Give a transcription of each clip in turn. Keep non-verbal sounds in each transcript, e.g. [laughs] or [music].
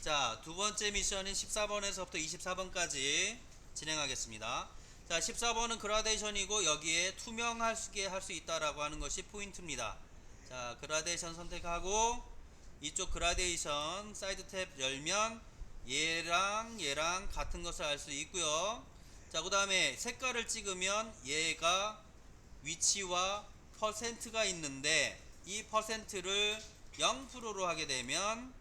자, 두 번째 미션인 14번에서부터 24번까지 진행하겠습니다. 자, 14번은 그라데이션이고 여기에 투명하게 할 수 있다라고 하는 것이 포인트입니다. 자, 그라데이션 선택하고 이쪽 그라데이션 사이드 탭 열면 얘랑 얘랑 같은 것을 알 수 있고요. 자, 그다음에 색깔을 찍으면 얘가 위치와 퍼센트가 있는데 이 퍼센트를 0%로 하게 되면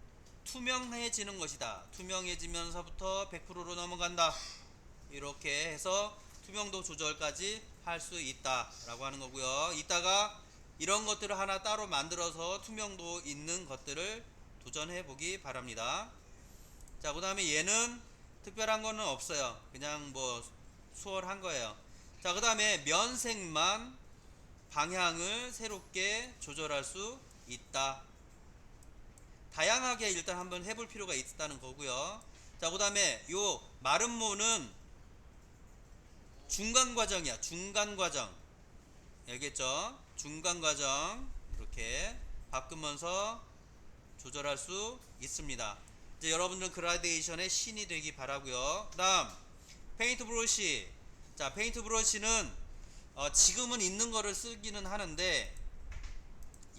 투명해지는 것이다. 투명해지면서부터 100%로 넘어간다. 이렇게 해서 투명도 조절까지 할 수 있다라고 하는 거고요. 이따가 이런 것들을 하나 따로 만들어서 투명도 있는 것들을 도전해 보기 바랍니다. 자, 그 다음에 얘는 특별한 거는 없어요. 그냥 뭐 수월한 거예요. 자, 그 다음에 면색만 방향을 새롭게 조절할 수 있다. 다양하게 일단 한번 해볼 필요가 있다는 거고요. 자, 그 다음에 요 마름모는 중간 과정이야. 중간 과정. 알겠죠? 중간 과정 이렇게 바꾸면서 조절할 수 있습니다. 이제 여러분들은 그라데이션의 신이 되기 바라고요. 그다음 페인트 브러쉬. 자, 페인트 브러쉬는 어, 지금은 있는 거를 쓰기는 하는데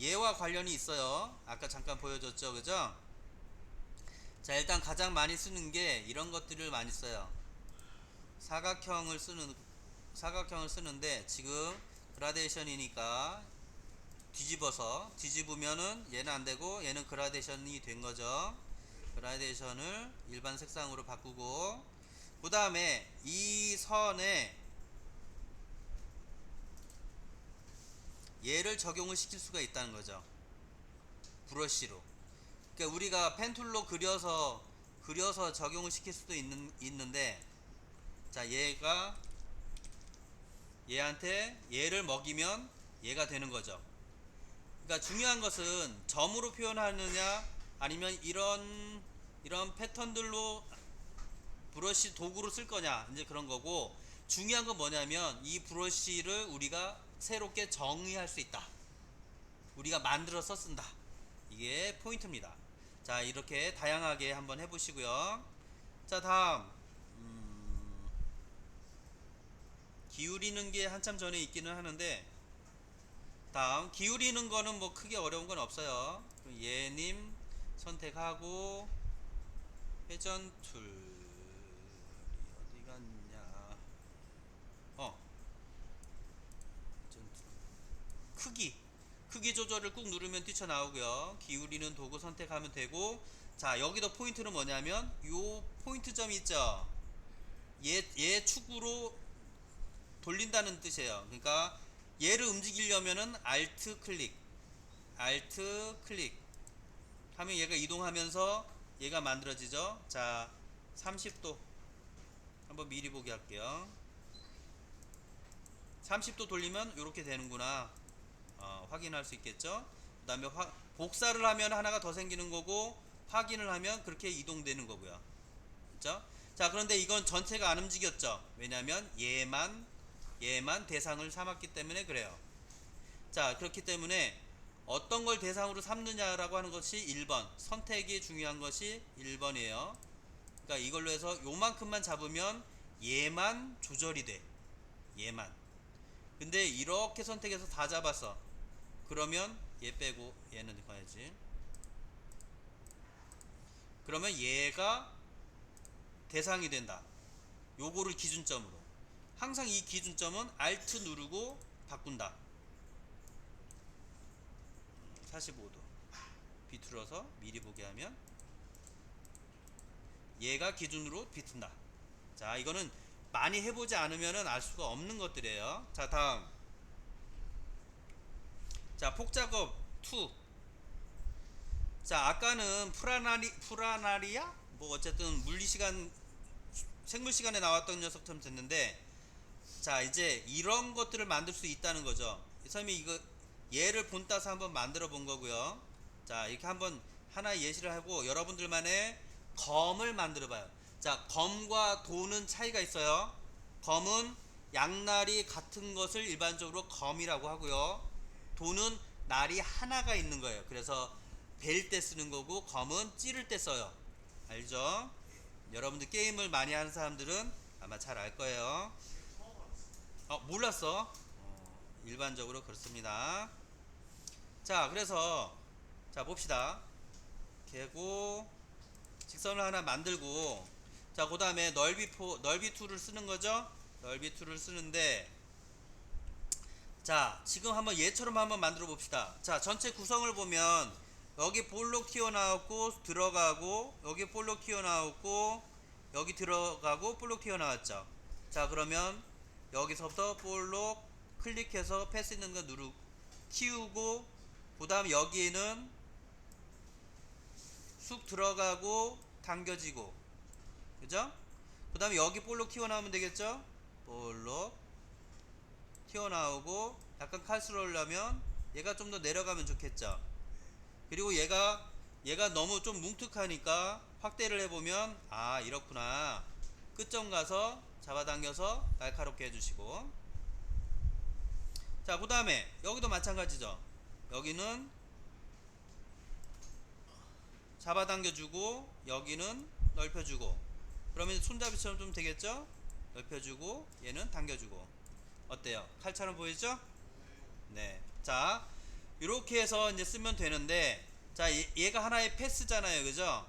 얘와 관련이 있어요. 아까 잠깐 보여줬죠, 그죠? 자, 일단 가장 많이 쓰는 게 이런 것들을 많이 써요. 사각형을 쓰는 사각형을 쓰는데 지금 그라데이션이니까 뒤집어서 뒤집으면은 얘는 안 되고 얘는 그라데이션이 된 거죠. 그라데이션을 일반 색상으로 바꾸고 그 다음에 이 선에 얘를 적용을 시킬 수가 있다는 거죠. 브러쉬로. 그러니까 우리가 펜툴로 그려서 그려서 적용을 시킬 수도 있는 있는데 자 얘가 얘한테 얘를 먹이면 얘가 되는 거죠. 그러니까 중요한 것은 점으로 표현하느냐 아니면 이런 이런 패턴들로 브러쉬 도구로 쓸 거냐 이제 그런 거고 중요한 건 뭐냐면 이 브러쉬를 우리가 새롭게 정의할 수 있다. 우리가 만들어서 쓴다. 이게 포인트입니다. 자 이렇게 다양하게 한번 해보시고요. 자 다음 음, 기울이는 게 한참 전에 있기는 하는데 다음 기울이는 거는 뭐 크게 어려운 건 없어요. 얘님 선택하고 회전 툴 어디 갔냐? 어 회전 툴 크기 크기 조절을 꾹 누르면 뛰쳐나오고요. 기울이는 도구 선택하면 되고 자 여기도 포인트는 뭐냐면 요 포인트 점 있죠. 얘, 얘 축으로 돌린다는 뜻이에요. 그러니까 얘를 움직이려면은 Alt 클릭, Alt 클릭 하면 얘가 이동하면서 얘가 만들어지죠. 자, 30도 한번 미리 보기 할게요. 30도 돌리면 이렇게 되는구나. 어, 확인할 수 있겠죠. 그 다음에 화, 복사를 하면 하나가 더 생기는 거고 확인을 하면 그렇게 이동되는 거고요. 그렇죠? 자, 그런데 이건 전체가 안 움직였죠. 왜냐하면 얘만 얘만 대상을 삼았기 때문에 그래요. 자, 그렇기 때문에 어떤 걸 대상으로 삼느냐라고 하는 것이 1번. 선택이 중요한 것이 1번이에요. 그러니까 이걸로 해서 요만큼만 잡으면 얘만 조절이 돼. 얘만. 근데 이렇게 선택해서 다 잡았어. 그러면 얘 빼고 얘는 가야지. 그러면 얘가 대상이 된다. 요거를 기준점으로. 항상 이 기준점은 Alt 누르고 바꾼다. 45도. 비틀어서 미리 보게 하면 얘가 기준으로 비튼다. 자, 이거는 많이 해보지 않으면 알 수가 없는 것들이에요. 자, 다음. 자, 폭작업 2. 자, 아까는 프라나리, 프라나리아? 뭐, 어쨌든 물리 시간, 생물 시간에 나왔던 녀석처럼 됐는데, 자, 이제 이런 것들을 만들 수 있다는 거죠. 선생님이 이거 예를 본따서 한번 만들어 본 거고요. 자, 이렇게 한번 하나 예시를 하고 여러분들만의 검을 만들어 봐요. 자, 검과 도는 차이가 있어요. 검은 양날이 같은 것을 일반적으로 검이라고 하고요. 도는 날이 하나가 있는 거예요. 그래서 벨 때 쓰는 거고 검은 찌를 때 써요. 알죠? 여러분들 게임을 많이 하는 사람들은 아마 잘 알 거예요. 어, 몰랐어? 어, 일반적으로 그렇습니다. 자, 그래서 자 봅시다. 개고 직선을 하나 만들고 자, 그다음에 넓이 포 넓이 툴을 쓰는 거죠? 넓이 툴을 쓰는데 자, 지금 한번 얘처럼 한번 만들어 봅시다. 자, 전체 구성을 보면 여기 볼록 튀어나왔고 들어가고 여기 볼록 튀어나왔고 여기 들어가고 볼록 튀어나왔죠. 자, 그러면 여기서부터 볼록 클릭해서 패스 있는 거 누르 키우고 그 다음 여기에는 쑥 들어가고 당겨지고 그죠? 그 다음에 여기 볼록 튀어나오면 되겠죠? 볼록 튀어나오고 약간 칼스로 올려면 얘가 좀 더 내려가면 좋겠죠? 그리고 얘가 얘가 너무 좀 뭉툭하니까 확대를 해보면 아 이렇구나. 끝점 가서 잡아당겨서 날카롭게 해주시고. 자그 다음에 여기도 마찬가지죠. 여기는 잡아당겨주고 여기는 넓혀주고. 그러면 손잡이처럼 좀 되겠죠? 넓혀주고 얘는 당겨주고 어때요? 칼처럼 보이죠? 네. 자 이렇게 해서 이제 쓰면 되는데 자 얘, 얘가 하나의 패스잖아요 그죠?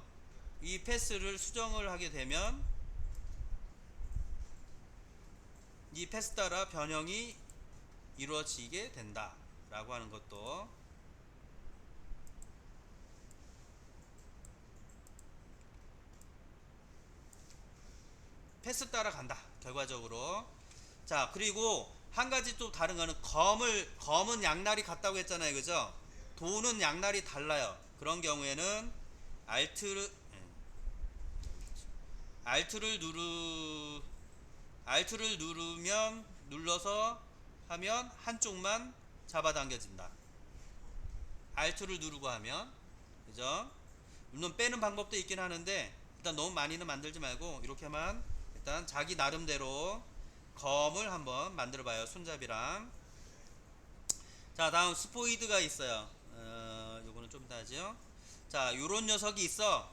이 패스를 수정을 하게 되면 이 패스 따라 변형이 이루어지게 된다 라고 하는 것도 패스 따라 간다 결과적으로 자 그리고 한 가지 또 다른 거는 검을 검은 양날이 같다고 했잖아요. 그죠? 도는 양날이 달라요. 그런 경우에는 알트를 음, 알트를 누르 알트를 누르면 눌러서 하면 한쪽만 잡아당겨진다. 알트를 누르고 하면. 그죠? 물론 빼는 방법도 있긴 하는데 일단 너무 많이는 만들지 말고 이렇게만 일단 자기 나름대로 검을 한번 만들어 봐요 손잡이랑. 자 다음 스포이드가 있어요. 어, 요거는 좀 이따죠. 자 요런 녀석이 있어.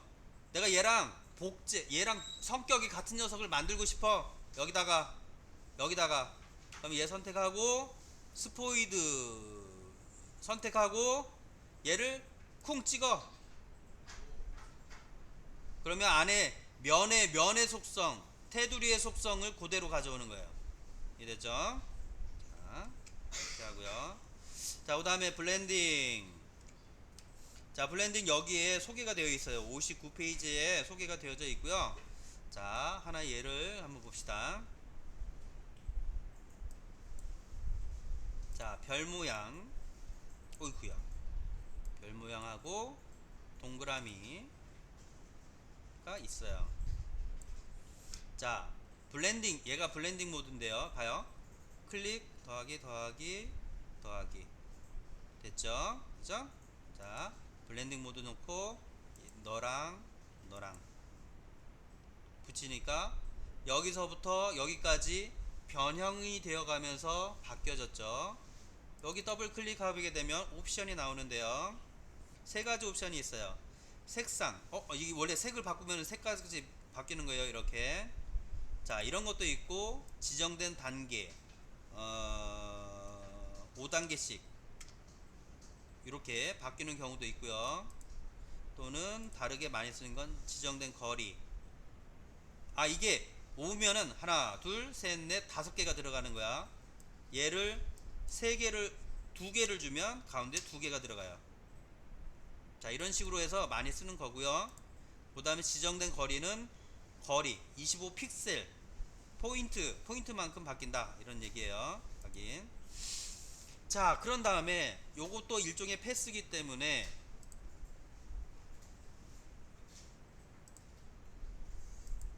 내가 얘랑 복제 얘랑 성격이 같은 녀석을 만들고 싶어. 여기다가 여기다가. 그럼 얘 선택하고 스포이드 선택하고 얘를 쿵 찍어. 그러면 안에 면의 면의 속성 테두리의 속성을 그대로 가져오는 거예요 이해됐죠? 자 이렇게 하고요. 자 그 다음에 블렌딩. 자 블렌딩 여기에 소개가 되어 있어요. 59페이지에 소개가 되어져 있고요. 자 하나 예를 한번 봅시다. 자 별 모양. 어이구야. 별 모양하고 동그라미가 있어요. 자 블렌딩 얘가 블렌딩 모드인데요. 봐요. 클릭 더하기 더하기 더하기. 됐죠? 그죠? 자 블렌딩 모드 놓고 너랑 너랑. 붙이니까 여기서부터 여기까지 변형이 되어 가면서 바뀌어졌죠. 여기 더블 클릭하게 되면 옵션이 나오는데요. 세 가지 옵션이 있어요. 색상. 어 어, 이게 원래 색을 바꾸면 색까지 바뀌는 거예요 이렇게 자 이런 것도 있고 지정된 단계 어 5단계씩 이렇게 바뀌는 경우도 있고요. 또는 다르게 많이 쓰는 건 지정된 거리. 아 이게 오면은 하나 둘셋넷 다섯 개가 들어가는 거야. 얘를 세 개를 두 개를 주면 가운데 두 개가 들어가요. 자 이런 식으로 해서 많이 쓰는 거고요. 그 다음에 지정된 거리는 거리 25 픽셀 포인트 포인트만큼 바뀐다. 이런 얘기예요. 확인. 자 그런 다음에 요것도 일종의 패스기 때문에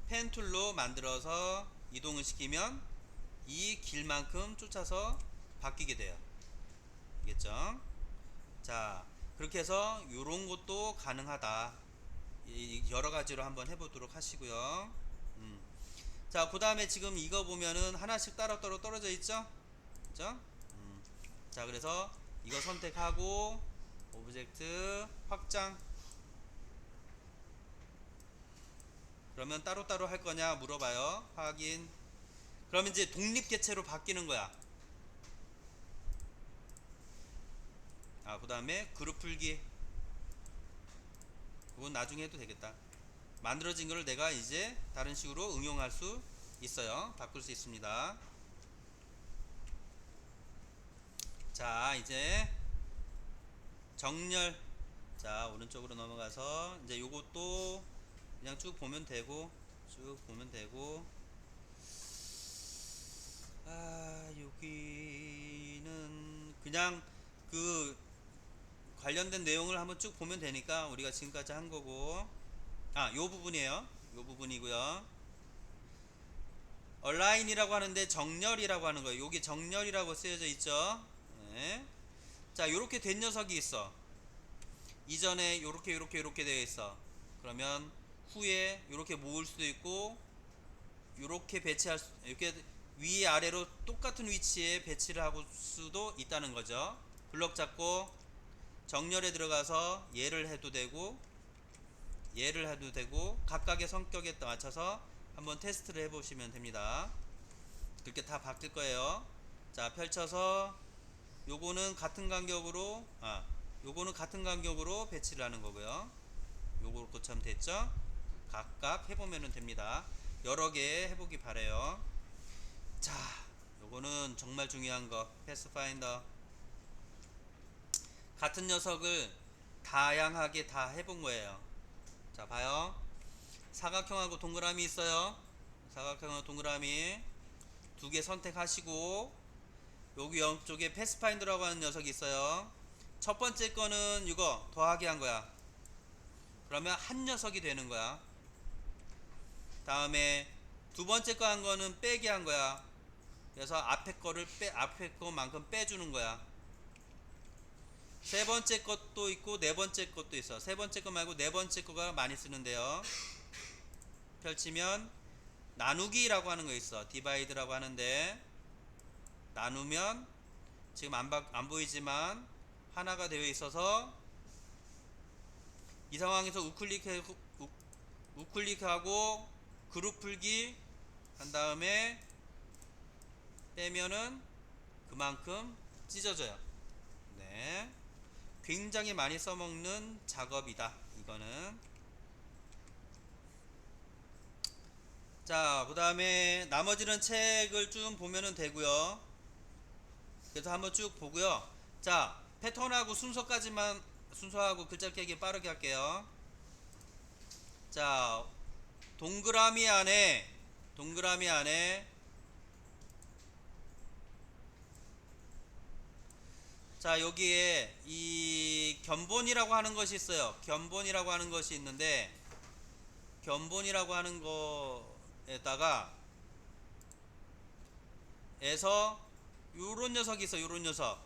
펜 툴로 만들어서 이동을 시키면 이 길만큼 쫓아서 바뀌게 돼요. 알겠죠? 자 그렇게 해서 요런 것도 가능하다. 이- 여러 가지로 한번 해보도록 하시고요. 음. 자, 그 다음에 지금 이거 보면은 하나씩 따로따로 떨어져 있죠? 그죠? 음. 자, 그래서 이거 선택하고, 오브젝트, 확장. 그러면 따로따로 할 거냐 물어봐요. 확인. 그러면 이제 독립 개체로 바뀌는 거야. 아, 그 다음에 그룹 풀기. 그건 나중에 해도 되겠다. 만들어진 거를 내가 이제 다른 식으로 응용할 수 있어요. 바꿀 수 있습니다. 자, 이제 정렬. 자, 오른쪽으로 넘어가서 이제 요것도 그냥 쭉 보면 되고 쭉 보면 되고 아, 여기는 그냥 그 관련된 내용을 한번 쭉 보면 되니까 우리가 지금까지 한 거고 아, 요 부분이에요. 요 부분이고요. 얼라인이라고 하는데 정렬이라고 하는 거예요. 여기 정렬이라고 쓰여져 있죠. 네. 자, 요렇게 된 녀석이 있어. 이전에 요렇게 요렇게 요렇게 되어 있어. 그러면 후에 요렇게 모을 수도 있고 요렇게 배치할 수 이렇게 위 아래로 똑같은 위치에 배치를 하고 수도 있다는 거죠. 블럭 잡고 정렬에 들어가서 얘를 해도 되고 얘를 해도 되고 각각의 성격에 맞춰서 한번 테스트를 해보시면 됩니다. 그렇게 다 바뀔 거예요. 자 펼쳐서 요거는 같은 간격으로 아 요거는 같은 간격으로 배치를 하는 거고요. 요것처럼 됐죠? 각각 해보면 됩니다. 여러 개 해보기 바래요. 자, 요거는 정말 중요한 거 패스파인더 같은 녀석을 다양하게 다 해본 거예요. 자, 봐요. 사각형하고 동그라미 있어요. 사각형하고 동그라미 두 개 선택하시고 여기 옆쪽에 패스파인더라고 하는 녀석이 있어요. 첫 번째 거는 이거 더하기 한 거야. 그러면 한 녀석이 되는 거야. 다음에 두 번째 거 한 거는 빼기 한 거야. 그래서 앞에 거를 빼 앞에 거만큼 빼주는 거야. 세 번째 것도 있고 네 번째 것도 있어. 세 번째 거 말고 네 번째 거가 많이 쓰는데요. 펼치면 나누기라고 하는 거 있어. 디바이드라고 하는데 나누면 지금 안, 바, 안 보이지만 하나가 되어 있어서 이 상황에서 우클릭해 우, 우클릭하고 그룹 풀기 한 다음에 빼면은 그만큼 찢어져요. 네. 굉장히 많이 써먹는 작업이다. 이거는. 자, 그 다음에 나머지는 책을 쭉 보면은 되고요. 그래서 한번 쭉 보고요. 자, 패턴하고 순서까지만 순서하고 글자 깨기 빠르게 할게요. 자, 동그라미 안에 동그라미 안에 자 여기에 이 견본이라고 하는 것이 있어요. 견본이라고 하는 것이 있는데 견본이라고 하는 거에다가 에서 요런 녀석이 있어. 요런 녀석.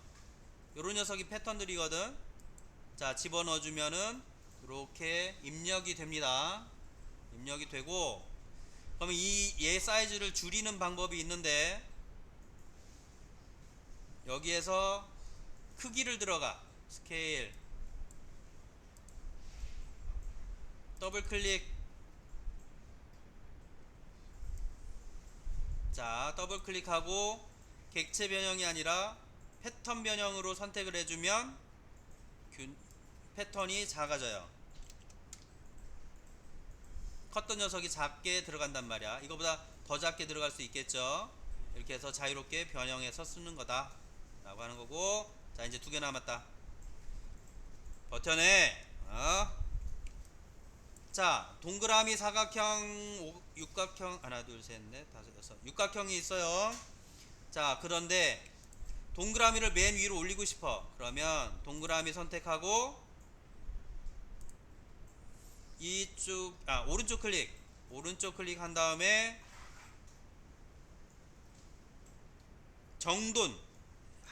요런 녀석이 패턴들이거든. 자 집어넣어 주면은 이렇게 입력이 됩니다. 입력이 되고 그러면 이 얘 사이즈를 줄이는 방법이 있는데 여기에서 크기를 들어가. 스케일. 더블 클릭. 자 더블 클릭하고 객체 변형이 아니라 패턴 변형으로 선택을 해주면 균- 패턴이 작아져요. 컸던 녀석이 작게 들어간단 말이야. 이거보다 더 작게 들어갈 수 있겠죠? 이렇게 해서 자유롭게 변형해서 쓰는 거다. 라고 하는 거고 자 이제 두 개 남았다. 버텨내. 어? 자 동그라미 사각형 오- 육각형 하나 둘 셋 넷 다섯 여섯. 육각형이 있어요. 자 그런데 동그라미를 맨 위로 올리고 싶어. 그러면 동그라미 선택하고 이쪽 아 오른쪽 클릭. 오른쪽 클릭한 다음에 정돈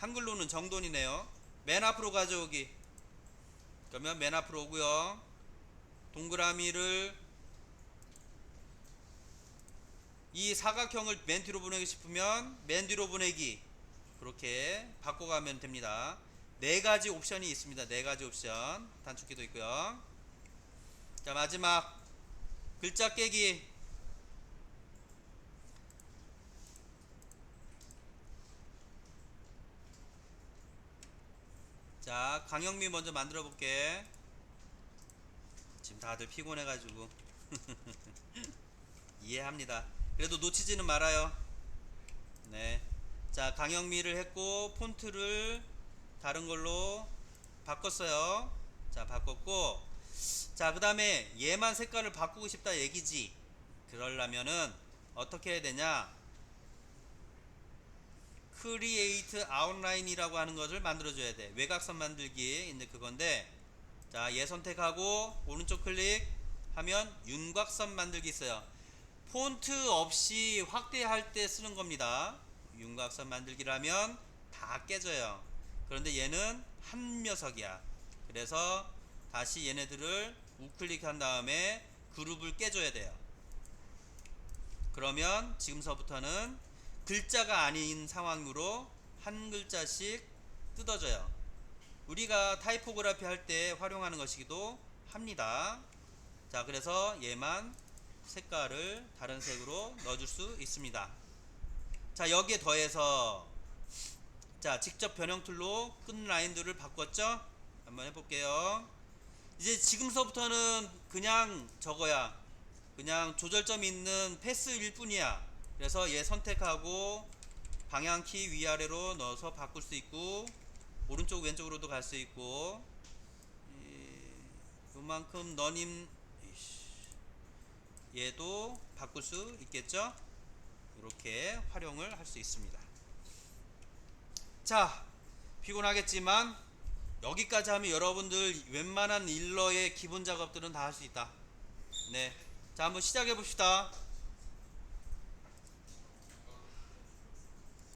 한글로는 정돈이네요. 맨 앞으로 가져오기. 그러면 맨 앞으로 오고요. 동그라미를 이 사각형을 맨 뒤로 보내고 싶으면 맨 뒤로 보내기. 그렇게 바꿔가면 됩니다. 네 가지 옵션이 있습니다. 네 가지 옵션. 단축키도 있고요. 자 마지막 글자 깨기 자, 강영미 먼저 만들어 볼게. 지금 다들 피곤해 가지고 [laughs] 이해합니다. 그래도 놓치지는 말아요. 네. 자, 강영미를 했고 폰트를 다른 걸로 바꿨어요. 자, 바꿨고 자, 그 다음에 얘만 색깔을 바꾸고 싶다 얘기지. 그러려면은 어떻게 해야 되냐? 크리에이트 아웃라인이라고 하는 것을 만들어 줘야 돼. 외곽선 만들기 있는 그건데 자, 얘 선택하고 오른쪽 클릭 하면 윤곽선 만들기 있어요. 폰트 없이 확대할 때 쓰는 겁니다. 윤곽선 만들기라면 다 깨져요. 그런데 얘는 한 녀석이야. 그래서 다시 얘네들을 우클릭한 다음에 그룹을 깨줘야 돼요. 그러면 지금서부터는 글자가 아닌 상황으로 한 글자씩 뜯어져요. 우리가 타이포그라피 할 때 활용하는 것이기도 합니다. 자, 그래서 얘만 색깔을 다른 색으로 넣어줄 수 있습니다. 자, 여기에 더해서 자, 직접 변형 툴로 끈 라인들을 바꿨죠? 한번 해볼게요. 이제 지금서부터는 그냥 저거야. 그냥 조절점 있는 패스일 뿐이야. 그래서 얘 선택하고 방향키 위아래로 넣어서 바꿀 수 있고 오른쪽 왼쪽으로도 갈 수 있고 이- 요만큼 너님 얘도 바꿀 수 있겠죠? 이렇게 활용을 할 수 있습니다. 자, 피곤하겠지만 여기까지 하면 여러분들 웬만한 일러의 기본 작업들은 다 할 수 있다. 네. 자, 한번 시작해 봅시다.